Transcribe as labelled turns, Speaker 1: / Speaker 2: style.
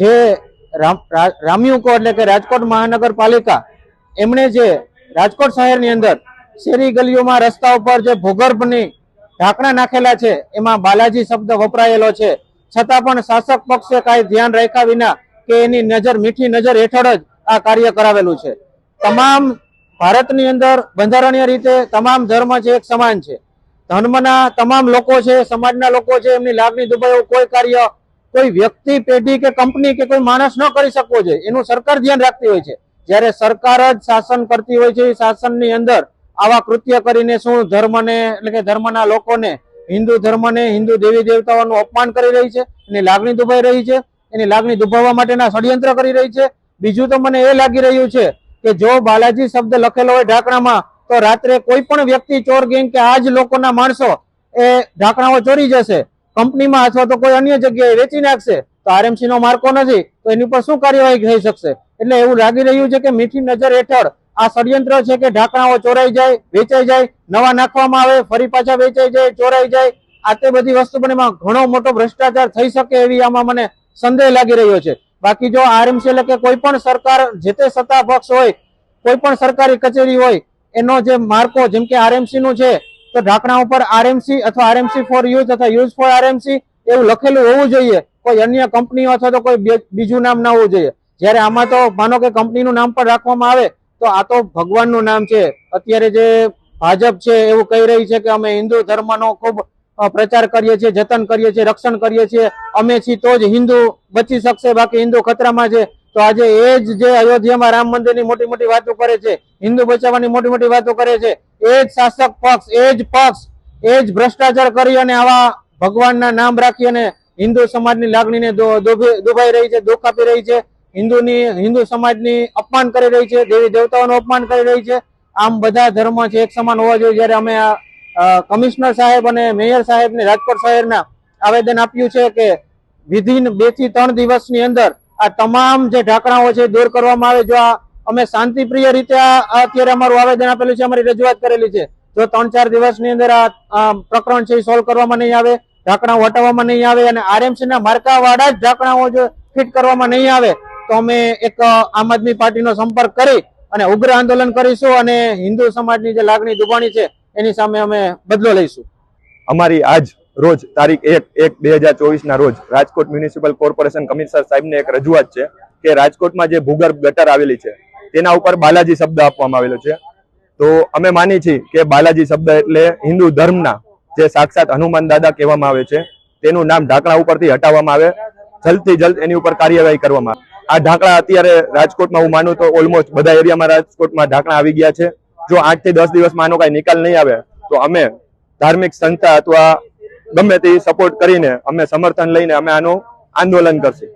Speaker 1: જે રામ- રામયુકો એટલે કે રાજકોટ મહાનગરપાલિકા, એમણે જે રાજકોટ શહેરની અંદર શેરી ગલીઓમાં રસ્તા ઉપર જે ભૂગર્ભની ઢાંકણા નાખેલા છે, એમાં બાલાજી શબ્દ વપરાયેલો છે. છતાં પણ શાસક પક્ષે કાંઈ ધ્યાન રાખ્યા વિના કે એની નજર, મીઠી નજર હેઠળ જ આ કાર્ય કરાવેલું છે. તમામ ભારતની અંદર બંધારણીય રીતે તમામ ધર્મ છે, એક સમાન છે. ધર્મના તમામ લોકો છે, સમાજના લોકો છે, એમની લાગણી દુભાય કોઈ કાર્ય કોઈ વ્યક્તિ, પેઢી કે કંપની કે કોઈ માણસ ન કરી શકવો જોઈએ. એનું સરકાર ધ્યાન રાખતી હોય છે. જ્યારે સરકાર જ શાસન કરતી હોય છે, એ શાસનની અંદર આવા કૃત્ય કરીને શું ધર્મને, એટલે કે ધર્મના લોકોને, હિન્દુ ધર્મને, હિન્દુ દેવી દેવતાઓનું અપમાન કરી રહી છે, એની લાગણી દુભાઈ રહી છે, એની લાગણી દુભાવવા માટેના ષડયંત્ર કરી રહી છે. બીજું તો મને એ લાગી રહ્યું છે કે જો બાલાજી શબ્દ લખેલો હોય ઢાંકણામાં, તો રાત્રે કોઈ પણ વ્યક્તિ ચોર ગેંગ કે આ જ લોકોના માણસો એ ઢાંકણાઓ ચોરી જશે. કંપનીમાં અથવા તો કોઈ અન્ય જગ્યાએ વેચી નાખશે તો આરએમસી નો માર્કો નથી, તો એની પર શું કાર્યવાહી થઈ શકશે? એટલે એવું લાગી રહ્યું છે કે મીઠી નજર હેઠળ આ ષડયંત્ર છે કે ઢાંકણાઓ ચોરાઈ જાય, વેચાઈ જાય, નવા નાખવામાં આવે, ફરી પાછા વેચાઈ જાય, ચોરાઈ જાય, આ તે બધી વસ્તુ પણ એમાં ઘણો મોટો ભ્રષ્ટાચાર થઈ શકે એવી આમાં મને સંદેહ લાગી રહ્યો છે. બાકી જો આરએમસી એટલે કે કોઈ પણ સરકાર, જે તે સત્તા પક્ષ હોય, કોઈ પણ સરકારી કચેરી હોય, એનો જે માર્કો, જેમ કે આરએમસી નું છે તો ઢાંકણા ઉપર આરએમસી અથવા આરએમસી ફોર યુઝ અથવા યુઝ ફોર આરએમસી એવું લખેલું હોવું જોઈએ. કોઈ અન્ય કંપનીઓ અથવા તો કોઈ બીજું નામ ના હોવું જોઈએ. જ્યારે આમાં તો માનો કે કંપનીનું નામ પણ રાખવામાં આવે, તો આ તો ભગવાનનું નામ છે. અત્યારે જે ભાજપ છે એવું કહી રહી છે કે અમે હિન્દુ ધર્મનો ખૂબ પ્રચાર કરીએ છીએ, જતન કરીએ છીએ, રક્ષણ કરીએ છીએ. અમે છીએ તો જ હિન્દુ બચી શકશે. બાકી હિન્દુ ખતરામાં છે. તો આજે એ જ જે અયોધ્યામાં રામ મંદિરની મોટી મોટી વાતો કરે છે, હિન્દુ બચાવવાની મોટી મોટી વાતો કરે છે, એ જ શાસક પક્ષ, એ જ પક્ષ, એ જ ભ્રષ્ટાચાર કરી અને આવા ભગવાનના નામ રાખી અને હિન્દુ સમાજની લાગણીને દુભાઈ રહી છે, દુઃખ આપી રહી છે, હિન્દુની, હિન્દુ સમાજની અપમાન કરી રહી છે, દેવી દેવતાઓનું અપમાન કરી રહી છે. આમ બધા ધર્મ છે, એક સમાન હોવા જોઈએ. જ્યારે અમે આ કમિશનર સાહેબ અને મેયર સાહેબને રાજકોટ શહેરના આવેદન આપ્યું છે કે વિધિન બેથી ત્રણ દિવસની અંદર આ તમામ જે ઢાંકણાઓ છે દૂર કરવામાં આવે. જો આ અમે શાંતિપ્રિય રીતે અત્યારે અમારું આવેદન આપેલું છે, અમારી રજૂઆત કરેલી છે. જો ત્રણ ચાર દિવસની અંદર આ પ્રકરણ છે એ સોલ્વ કરવામાં નહીં આવે ઢાંકણાઓ હટાવવામાં નહીં આવે અને આરએમસી ના માર્કા વાળા જ ઢાંકણાઓ જો ફિટ કરવામાં નહીં આવે, તો અમે એક આમ આદમી પાર્ટીનો સંપર્ક કરી અને ઉગ્ર આંદોલન કરીશું અને હિન્દુ સમાજની જે લાગણી દુબાણી છે, એની સામે અમે બદલો લઈશું.
Speaker 2: અમારી આજ રોજ તારીખ એક એક બે હજાર ચોવીસના રોજ રાજકોટ મ્યુનિસિપલ કોર્પોરેશન કમિશનર સાહેબને એક રજૂઆત છે કે રાજકોટમાં જે ભૂગર્ભ ગટર આવેલી છે, તેના ઉપર બાલાજી શબ્દ આપવામાં આવેલો છે. તો અમે માની છીએ કે બાલાજી શબ્દ એટલે હિન્દુ ધર્મના જે સાક્ષાત હનુમાન દાદા કહેવામાં આવે છે, તેનું નામ ઢાંકણા ઉપરથી હટાવવામાં આવે, જલ્દથી જલ્દ એની ઉપર કાર્યવાહી કરવામાં આ ઢાંકણા અત્યારે રાજકોટમાં હું માનું તો ઓલમોસ્ટ બધા એરિયામાં રાજકોટમાં ઢાંકણા આવી ગયા છે. જો આઠથી દસ દિવસમાં આનો કઈ નિકાલ નહીં આવે, તો અમે ધાર્મિક સંસ્થા અથવા ગમે તે સપોર્ટ કરીને અમે સમર્થન લઈને અમે આનું આંદોલન કરશું.